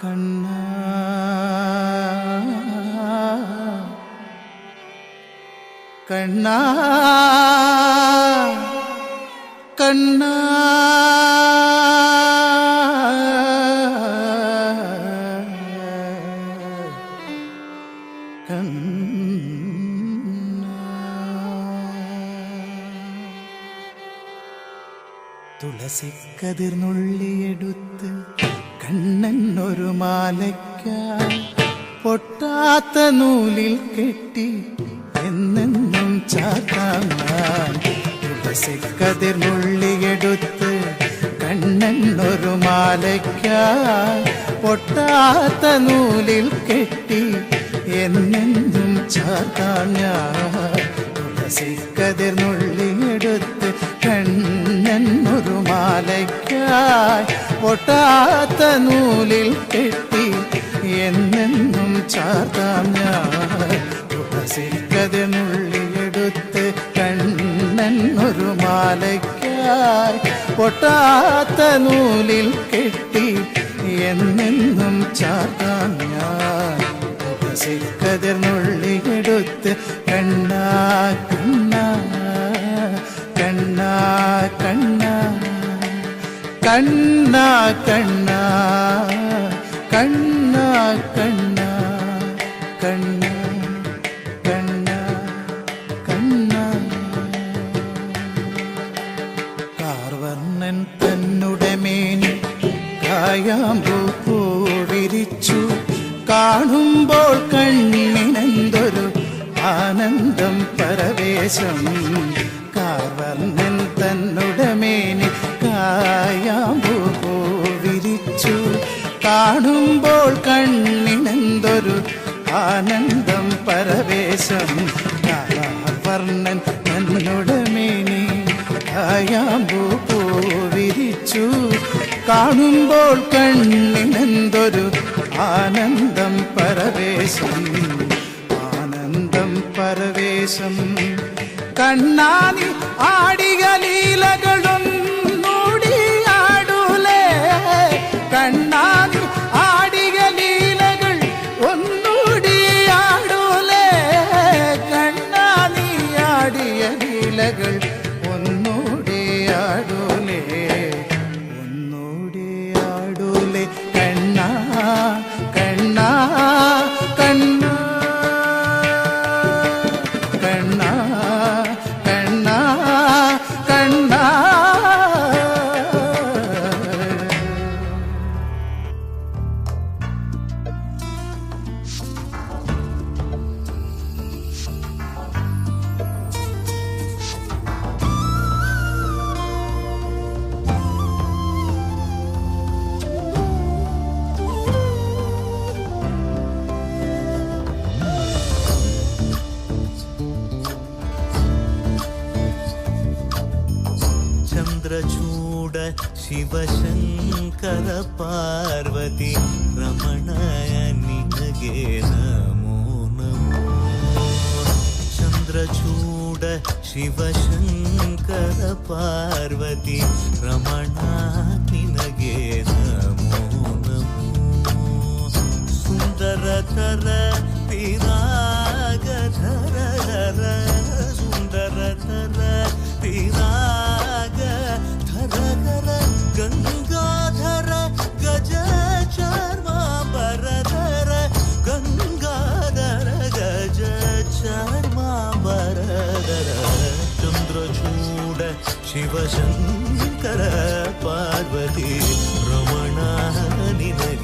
കണ്ണ കണ്ണ കണ്ണ. തുളസിക്കതിർന്നുള്ളിയെടുത്ത് ഒരു മാലയ്ക്ക പൊട്ടാത്ത നൂലിൽ കെട്ടി എന്നെന്നും ചാത്താമാൻ. ഉപസിക്കതിർ മുള്ളിയെടുത്ത് കണ്ണൊരു പൊട്ടാത്ത നൂലിൽ കെട്ടി എന്നെന്നും ചാത്താഞ്ഞ ഞാൻ. ഉപസിക്കതിർ നുള്ളി പൊട്ടാത്ത നൂലിൽ കെട്ടി എന്നെന്നും ചാർത്താം ഞാൻ. കണ്ണൻ കണ്ണെന്നൊരു മാലയ്ക്കായി പൊട്ടാത്ത നൂലിൽ കെട്ടി എന്നെന്നും ചാർത്താം ഞാൻ. തുളസിക്കതിർന്നുള്ളിയെടുത്ത് കണ്ണാ കണ്ണാ കണ്ണാ കണ്ണാ. കണ്ണാ കണ്ണ കണ്ണ കണ്ണ കണ്ണ കണ്ണ കണ്ണ. കാർവർണൻ തന്നുടെ മേനി കായാമ്പൂ പൂവിരിച്ചു. കാണുമ്പോൾ കണ്ണിനെന്തൊരു ആനന്ദം പരവേശം. കാർവർണൻ തന്നുടെ മേനി കായാമ്പൂ പൂവിരിച്ചു കാണുമ്പോൾ കണ്ണിനെന്തൊരു ആനന്ദം പരവേശം. വർണൻ തന്നുടെ മേനി. കായാമ്പൂ പൂവിരിച്ചു കാണുമ്പോൾ കണ്ണിനെന്തൊരു ആനന്ദം പരവേശം. ആനന്ദം പരവേശം. കണ്ണാനി ആടിയ చంద్రచూడ శివశంకర పార్వతి రమణయ నిగగే నమో నమో చంద్రచూడ శివశంకర పార్వతి రమణ ಚರ್ಮಾಂಬರಧರ ಚಂದ್ರಚೂಡ ಶಿವಶಂಕರ ಪಾರ್ವತಿ ರಮಣ ನಿನಗೆ